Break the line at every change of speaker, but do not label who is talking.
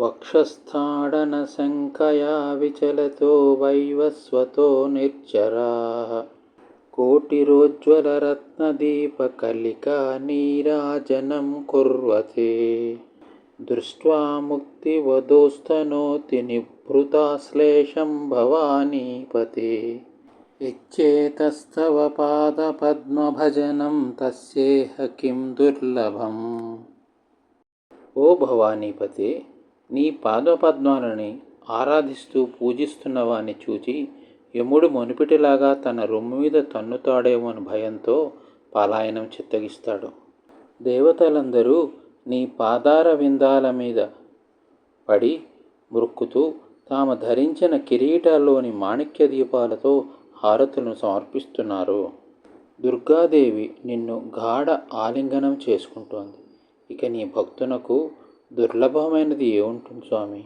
वक्षस्थाडनशङ्कया विचलतो वैवस्वतो निर्जराः कोटिरोज्ज्वलरत्नदीपकलिका नीराजनं कुर्वते दृष्ट्वा मुक्तिवधोस्तनोति निभृताश्लेषं भवानीपते यच्चेतस्तव पादपद्मभजनं तस्येह किं दुर्लभम् ओ भवानीपते నీ పాదపద్మాలని ఆరాధిస్తూ పూజిస్తున్న వాణ్ణి చూచి యముడు మునిపిటిలాగా తన రొమ్ము మీద తన్నుతాడేమోని భయంతో పలాయనం చిత్తగిస్తాడు. దేవతలందరూ నీ పాదార విందాల మీద పడి మృక్కుతూ తాము ధరించిన కిరీటాల్లోని మాణిక్య దీపాలతో హారతులను సమర్పిస్తున్నారు. దుర్గాదేవి నిన్ను గాఢ ఆలింగనం చేసుకుంటోంది. ఇక నీ భక్తునకు దుర్లభమైనది ఏముంటుంది స్వామి?